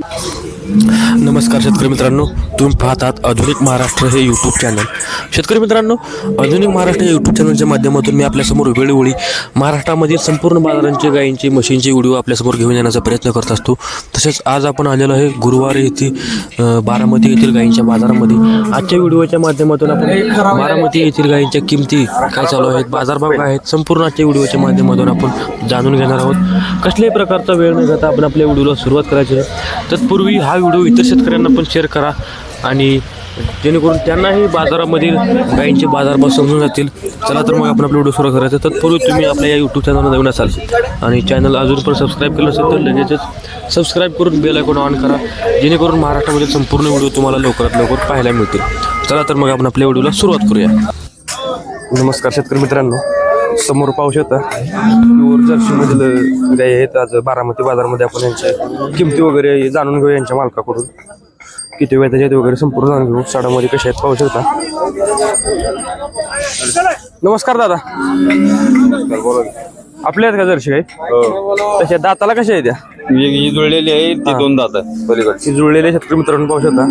नमस्कार शेतकरी मित्रांनो तुम्ही पाहतात आधुनिक महाराष्ट्र हे यूट्यूब चॅनल शेतकरी मित्रांनो आधुनिक महाराष्ट्र या यूट्यूब चॅनलच्या माध्यमातून मी आपल्यासमोर वेळोवेळी महाराष्ट्रामधील संपूर्ण बाजारांचे गायींचे म्हशींचे व्हिडिओ आपल्यासमोर घेऊन येण्याचा प्रयत्न करत असतो. तसेच आज आपण आलेलो आहे गुरुवारी येथे बारामती येथील गायींच्या बाजारामध्ये. आजच्या व्हिडिओच्या माध्यमातून आपण बारामती येथील गायींच्या किमती काय चालू आहेत बाजारभाव काय आहेत संपूर्ण आजच्या व्हिडिओच्या माध्यमातून आपण जाणून घेणार आहोत. कसल्याही प्रकारचा वेळ न घेता आपण आपल्या व्हिडिओला सुरुवात करायची आहे. तत्पूर्वी हा व्हिडिओ इतर शेतकऱ्यांना पण शेअर करा आणि जेणेकरून त्यांनाही बाजारामधील गायींचे बाजारभाव समजून जातील. चला तर मग आपण आपला व्हिडिओ सुरू करायचा. तत्पूर्वी तुम्ही आपल्या या यूट्यूब चॅनलला नवीन असाल. आणि चॅनल अजून पण सबस्क्राईब केलं असेल तर लगेचच सबस्क्राईब करून बेल आयकॉन ऑन करा. जेणेकरून महाराष्ट्रामधील संपूर्ण व्हिडिओ तुम्हाला लवकरात लवकर पाहायला मिळतील. चला तर मग आपण आपल्या व्हिडिओला सुरुवात करूया. नमस्कार शेतकरी मित्रांनो. समोर पाहू शकता प्युअर जर्सीमधील गाई आहेत. आज बारामती बाजारमध्ये आपण यांच्या किमती वगैरे जाणून घेऊ यांच्या मालकाकडून. किती वेळ त्याच्यात वगैरे संपूर्ण जाणून घेऊ. साडामध्ये कशा आहेत? पाहू शकता नमस्कार दादा. आपल्या आहेत का जर्शी गाई तशा दाताला कशा आहेत त्या? ही जुळलेली आहे ती दोन दात आहे पलीकडची. ही जुळलेले शेतकरी मित्रांनो पाहू शकता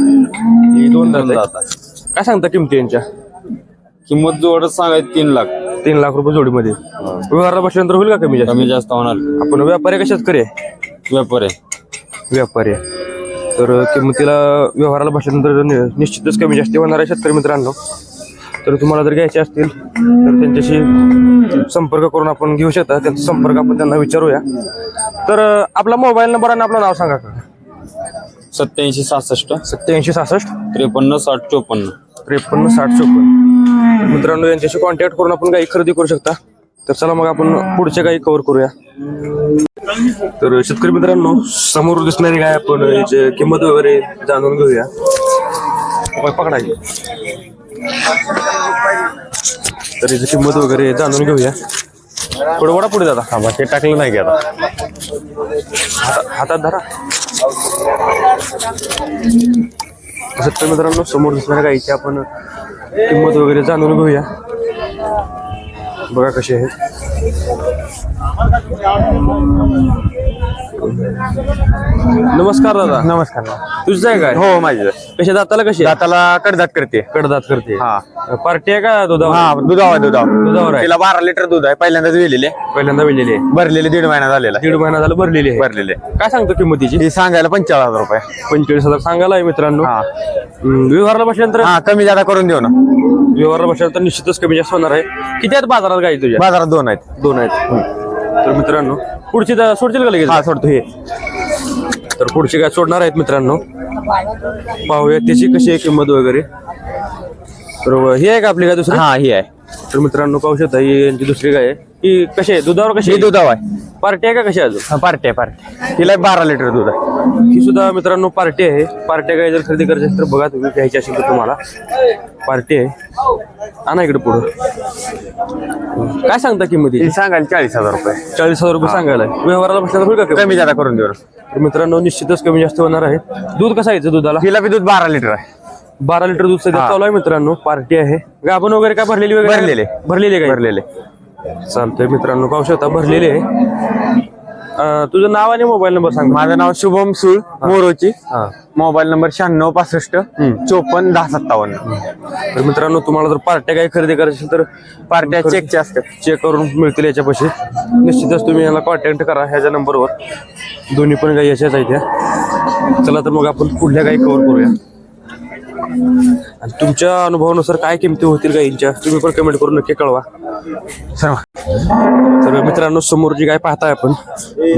ही दोन दात आहे काय सांगता किमती यांच्या? किंमत जोडच सांगायची तीन लाख. तीन लाख रुपये जोडीमध्ये. व्यवहाराला बसल्यानंतर होईल का कमी जास्त? कमी जास्त होणार. आपण व्यापारी का शेतकरी आहे? व्यापार आहे. व्यापारी आहे. तर किंमतीला व्यवहाराला बसल्यानंतर नि- निश्चितच कमी जास्त होणार आहे शेतकरी मित्रांनो. तर तुम्हाला जर घ्यायचे असतील तर त्यांच्याशी संपर्क करून आपण घेऊ शकता. त्यांचा संपर्क आपण त्यांना विचारूया. तर अं, आपला मोबाईल नंबर आणि आपलं नाव सांगा का? सत्याऐंशी सहासष्ट. सत्याऐंशी सहासष्ट. त्रेपन्न साठ चोपन्न. त्रेपन्न साठ चोपन्न. मित्रांनो यांच्याशी कॉन्टॅक्ट करून आपण गाई खरेदी करू शकता. तर चला मग आपण पुढच्या गाई कव्हर करूया. तर शेतकरी मित्रांनो समोर दिसणारी गाय आपण याची किंमत वगैरे जाणून घेऊया. होय, पकडा ही. तर याची किंमत वगैरे जाणून घेऊया. पुढे वडा पुढे दादा. हा ते टाकलं नाही हाता- हातात धरा. शेतकरी मित्रांनो समोर दिसणाऱ्या गाईची आपण किंमत वगैरे जाणून घेऊया. बघा कशी आहे नमस्कार दादा. नमस्कार. तुझं आहे काय? हो माझी. कशा दाताला कशी? दाताला कडदात करते. कडदात करते. हा. पार्टी आहे का दुधावर? हा दुधावा दुधावा दुधावर. आहे. तिला बारा लिटर दूध आहे पहिल्यांदाच वेलेले पहिल्यांदा वेलेली आहे. भरलेले दीड महिना झालेला दीड महिना झाला भरलेली आहे. भरलेले काय सांगतो किंमतीची सांगायला पंचाळीस हजार रुपये. पंचेचाळीस हजार सांगायला आहे मित्रांनो. हा. हम्म, व्यवहाराला बसल्यानंतर? हा कमी जादा करून देऊ ना. व्यवहाराला बसल्यानंतर निश्चितच कमी जास्त होणार आहे. किती आहेत बाजारात गाई तुझ्या? बाजारात दोन आहेत. दोन आहेत. तर मित्रांनो पुढची दा- सोडतील का लगेच? हा सोडतो हे. तर पुढची काय सोडणार आहेत मित्रांनो. पाहूया त्याची कशी आहे किंमत वगैरे. तर ही आहे का आपली काय दुसरी? हा ही आहे. तर मित्रांनो पाहू शकता ही यांची दुसरी गाय आहे. ही कशी आहे? दुधावर कशी ही आहे? दुधावा आहे. पार्टी आहे का कशी आहे अजून? हा, पार्टी आहे पार्टी तिला बारा लिटर दूध आहे. ही सुद्धा मित्रांनो पार्टी आहे. पार्ट्या गाय जर खरेदी करायची असेल तर बघा तुम्ही घ्यायची असेल तर तुम्हाला. पार्टी आहे. आणा इकडे पुढं. काय सांगता किंमती ती सांगायला चाळीस हजार रुपये. चाळीस हजार रुपये सांगायला. आहे. व्यवहाराला बसल्यावर होईल का कमी? कमी जादा करून देऊ. तर मित्रांनो निश्चितच कमी जास्त होणार आहे. दूध कसं यायचं दुधाला? तिला बी दूध बारा लिटर आहे. बारा लिटर दूध सध्या चालू आहे मित्रांनो. पार्टी आहे. गाभण वगैरे काय भरलेली वगैरे भरलेले. भरलेले काय? भरलेले. चालतंय मित्रांनो पाहू शकता भरलेले आहे. अं, तुझं नाव आणि मोबाईल नंबर सांग. माझं नाव शुभम सुळ मोरोची. हा. मोबाईल नंबर शहाण्णव पासष्ट चोपन्न दहा सत्तावन्न. तर मित्रांनो तुम्हाला जर पार्ट्या काही खरेदी करायची असेल तर पार्ट्या चेकचे असतात. चेक करून मिळतील याच्यापाशी. निश्चितच तुम्ही याला कॉन्टॅक्ट करा ह्याच्या नंबरवर दोन्ही पण गाई याच्याच आहेत त्या चला तर मग आपण पुढल्या गाई कव्हर करूया. आणि तुमच्या अनुभवानुसार काय किमती होतील गाईंच्या तुम्ही पण कमेंट करून नक्की कळवा. सर्व. तर मित्रांनो समोर जी गाय पाहताय आपण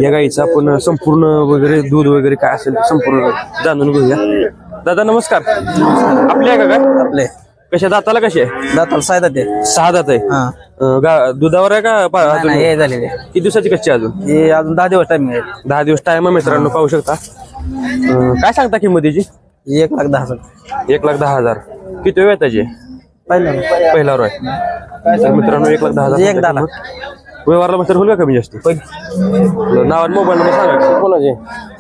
या गाईचं आपण संपूर्ण वगैरे दूध वगैरे काय असेल ते संपूर्ण जाणून घेऊया. दादा नमस्कार. आपले आहे का काय आपले. कशा दाताला कशी आहे? दाताला सायदा ते सहा दात आहे. हा. गा- दुधावर आहे का पा- नाही, नाही हे झालेले. किती दिवसाची कच्ची आहे अजून? हे अजून दहा दिवस टाइम दहा दिवस टाइम आहे मित्रांनो पाहू शकता. अं, काय सांगता किंमतीची? एक लाख दहा हज़ार. एक लाख दहा हज़ार. किती वेळ त्याची? पहिलं. पहिला रो आहे तर मित्रांनो एक लाख दहा हज़ार एक दहा लाख. व्यवहारला बसतर होईल का कमी जास्त? नाव आणि मोबाईल नंबर सांगा. कोणाचे?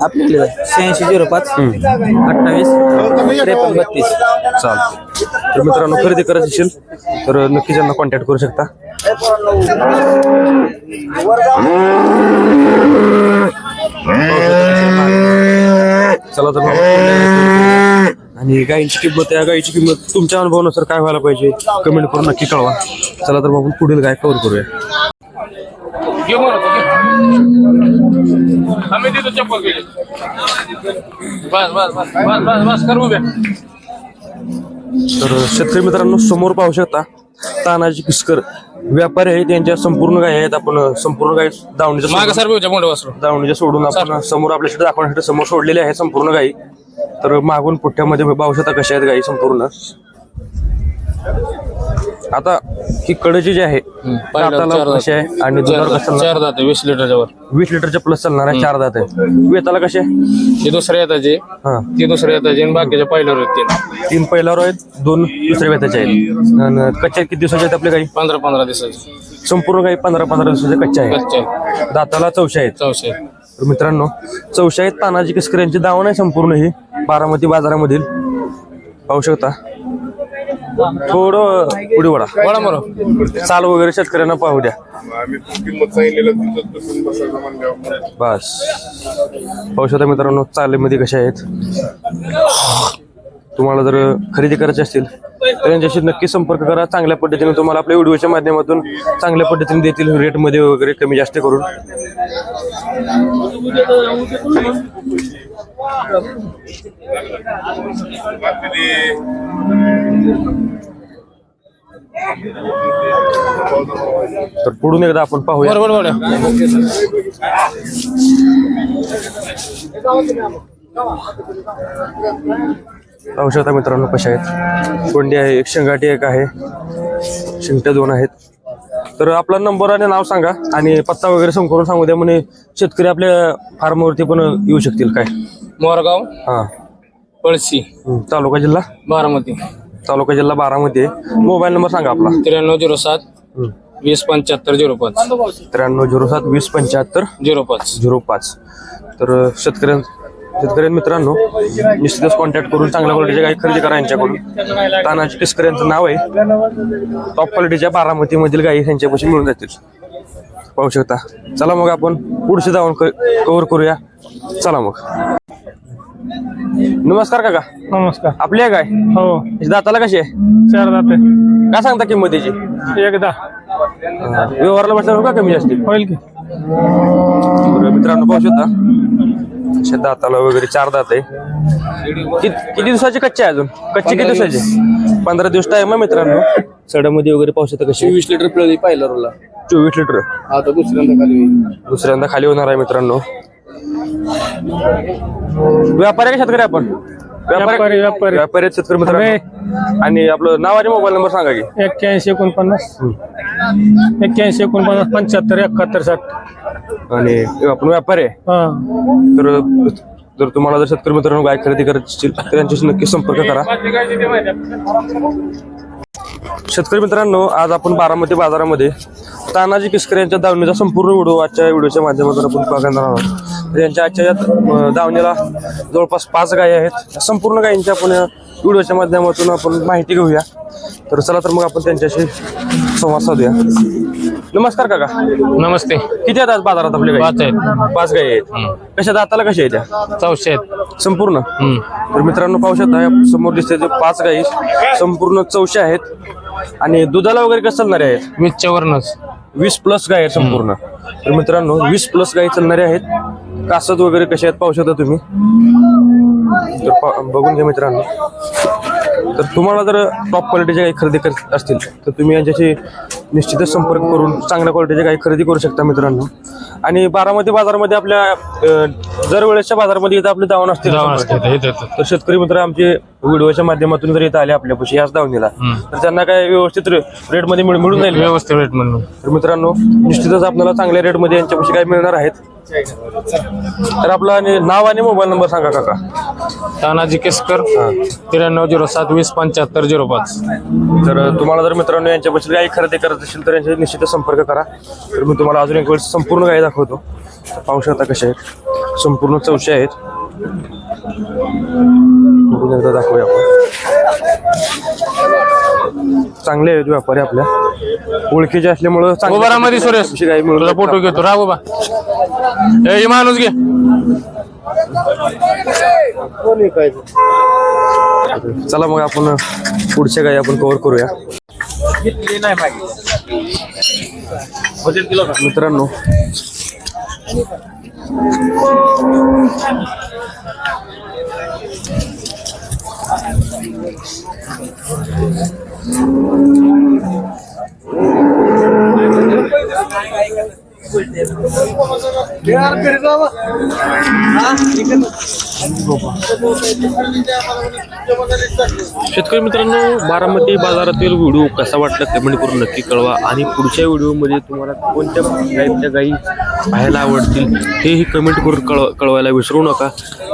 आपले शहाऐंशी झिरो पाच अठ्ठावीस त्रेपन्न बत्तीस. चालतं तर मित्रांनो खरेदी करायची असेल तर नक्कीच यांना कॉन्टॅक्ट करू शकता. चला तर. आणि गायींची किंमत या गायीची किंमत तुमच्या अनुभवानुसार काय व्हायला पाहिजे? कमेंट करून नक्की कळवा. चला तर आपण पुढील गाय कव्हर करूया. तर शेतकरी मित्रांनो समोर पाहू शकता तानाजी किसकर. व्यापारी आहेत त्यांच्या संपूर्ण गाय आहेत आपण संपूर्ण गाय दावणीच्या सर मोठं वासरू दावणीच्या सोडून आपण समोर आपल्यासाठी दाखवण्यासाठी समोर सोडलेले आहे संपूर्ण गायी तर मागून पुठ्ठ्यामध्ये पाहू शकता कशा आहेत गायी संपूर्ण? आता ही कडची जी आहे दाताला कशी आहे? आणि दुधावर कसं चालणार? चार दाते वीस लिटरच्या वर वीस लिटरच्या प्लस चालणार आहे चार दात आहे. वेताला कसे हे दुसऱ्या येताचे हा. ती दुसऱ्या येताचे आणि बाकीच्या पहिल्यावर आहेत तीन. तीन पहिल्यावर आहेत दोन दुसऱ्या वेताचे आहेत. आणि कच्च्या किती दिवसाच्या आहेत आपल्या गाई पंधरा पंधरा दिवसाचे. संपूर्ण गाई पंधरा पंधरा दिवसाच्या कच्च्या आहेत. कच्चे दाताला चौशा आहेत. चौशे तर मित्रांनो चौशा आहेत तानाजी किसकर यांची दावण आहे संपूर्ण ही बारामती बाजारामधील. पाहू शकता. थोडं पुढे वडा बोला बरं चाल वगैरे शेतकऱ्यांना पाहू द्या. आम्ही किंमत सांगितलेलं तिथंच बसून बसायचं म्हणल्यावर. बस. पाहू शकता मित्रांनो चालेमध्ये कशा आहेत? तुम्हाला जर खरेदी करायची असतील तर यांच्याशी नक्की संपर्क करा. चांगल्या पद्धतीने तुम्हाला आपल्या व्हिडिओच्या माध्यमातून चांगल्या पद्धतीने देतील रेटमध्ये वगैरे कमी जास्त करून. तर पुढून एकदा आपण पाहूया. बरोबर पाहू शकता मित्रांनो कशा आहेत. कोंडी आहे एक शेंगाटी एक आहे शिंगट्या दोन आहेत. तर आपला नंबर आणि नाव सांगा आणि पत्ता वगैरे संकरून सांगू द्या म्हणे शेतकरी आपल्या फार्मवरती पण येऊ शकतील काय? मोरगाव हा. पळशी. तालुका जिल्हा? बारामती. तालुका जिल्हा बारामध्ये मोबाईल नंबर सांगा आपला. त्र्याण्णव झिरो सात. वीस पंच्याहत्तर झिरो पाच. त्र्याण्णव झिरो सात वीस पंच्याहत्तर झिरो पाच. झिरो पाच. तर शेतकऱ्यां शेतकरी मित्रांनो निश्चितच कॉन्टॅक्ट करून चांगल्या क्वालिटीच्या काही खरेदी करा यांच्याकडून. तानाजी किसकर यांचं नाव आहे. टॉप क्वालिटीच्या बारामतीमधील गायी यांच्यापाशी मिळून जातील. पाहू शकता. चला मग आपण पुढचे जाऊन कव्हर करूया. चला मग. नमस्कार काका. नमस्कार. आपली आहे काय? हो. दाताला कशी आहे? चार दाते. काय सांगता किंमत त्याची एकदा. व्यवहारला बसल्यावर का कमी जास्ती? होईल की. तर मित्रांनो पाहू शकता. अशा दाताला वगैरे चार दात आहे. कित- किती दिवसाचे कच्चे आहे अजून? कच्चे किती दिवसाचे? पंधरा दिवस टाइम आहे मित्रांनो. सडामध्ये वगैरे पाहू शकता कशी. वीस लिटर पिळी पाहिलं रोला. चोवीस लिटर. आता दुसऱ्यांदा खाली दुसऱ्यांदा खाली होणार आहे मित्रांनो. व्यापारी आहे का शेतकरी आपण. व्यापारी, व्यापारी. व्यापारी. आहेत शेतकरी मित्रांनो. आणि आपलं नाव आणि मोबाईल नंबर सांगा की. एक्क्याऐंशी एकोणपन्नास. एक्क्याऐंशी एकोणपन्नास पंच्याहत्तर एकाहत्तर साठ. आणि आपण व्यापारी आहे. हा. तर जर तुम्हाला जर शेतकरी मित्रांनो गाय खरेदी करायची असतील तर यांच्याशी नक्की संपर्क करा. शेतकरी मित्रांनो आज आपण बारामती बाजारामध्ये तानाजी किसकर यांच्या दावणीचा संपूर्ण व्हिडिओ आजच्या व्हिडिओच्या माध्यमातून आपण बघणार आहोत. यांच्या आजच्या यात दावणीला जवळपास पाच गायी आहेत. संपूर्ण गायींच्या आपण व्हिडिओच्या माध्यमातून आपण माहिती घेऊया. तर चला तर मग आपण त्यांच्याशी संवाद साधूया. नमस्कार काका. नमस्ते. किती आहेत आज बाजारात आपले पाच आहेत. पाच गायी आहेत. कशा दाताला कशा आहेत त्या चौशे आहेत. संपूर्ण? तर मित्रांनो पाहू शकता समोर दिसते पाच गाई. संपूर्ण चौशे आहेत. आणि दुधाला वगैरे कसं चालणारे आहेत? वीसच्या वरनच. वीस प्लस गाय आहेत संपूर्ण. तर मित्रांनो वीस प्लस गाई चालणारे आहेत. कासत वगैरे कसे आहेत? पाहू शकता तुम्ही. तर बघून घ्या मित्रांनो. तर तुम्हाला जर टॉप क्वालिटीच्या काही खरेदी करत असतील तर तुम्ही यांच्याशी निश्चितच संपर्क करून चांगल्या क्वालिटीच्या काही खरेदी करू शकता मित्रांनो. आणि बारामती बाजारामध्ये आपल्या अं, दरवेळेसच्या बाजारामध्ये इथं आपले दावण असतील. तर शेतकरी मित्र आमचे व्हिडिओच्या माध्यमातून जर इथं आले आपल्यापाशी याच दावणीला तर त्यांना काय व्यवस्थित रेटमध्ये मिळ- मिळून जाईल? व्यवस्थित रेट म्हणून तर मित्रांनो निश्चितच आपल्याला चांगल्या रेटमध्ये यांच्यापाशी काय मिळणार आहेत. तर आपलं आणि नाव आणि मोबाईल नंबर सांगा काका. तानाजी केसकर त्र्याण्णव झिरो सात वीस पंच्याहत्तर झिरो पाच. तर तुम्हाला जर मित्रांनो यांच्यापाशी काही खरेदी करत असेल तर यांच्याशी निश्चितच संपर्क करा. तर मी तुम्हाला अजून एक वेळेस संपूर्ण गाई दाखवतो. पाहू शकता कशा आहेत. संपूर्ण चौशे आहेत. बघून एकदा दाखवूया आपण. चांगले आहेत व्यापारी आपल्या. ओळखीचे असल्यामुळं सुरेश. गाई मिळून तुझा फोटो घेतो. बाबा ए हे माणूस घे. चला मग आपण पुढच्या गाई आपण कव्हर करूया. मित्रांनो. शेतकरी मित्रांनो बारामती बाजारातील व्हिडिओ कसा वाटला कमेंट करून नक्की कळवा आणि पुढच्या व्हिडिओमध्ये तुम्हाला कोणत्या गाईच्या गाई पाहायला आवडतील हेही कमेंट करून कळव कळवायला विसरू नका.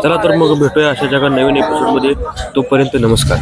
चला तर मग भेटूया अशा जगा नवीन एपिसोडमध्ये तोपर्यंत नमस्कार.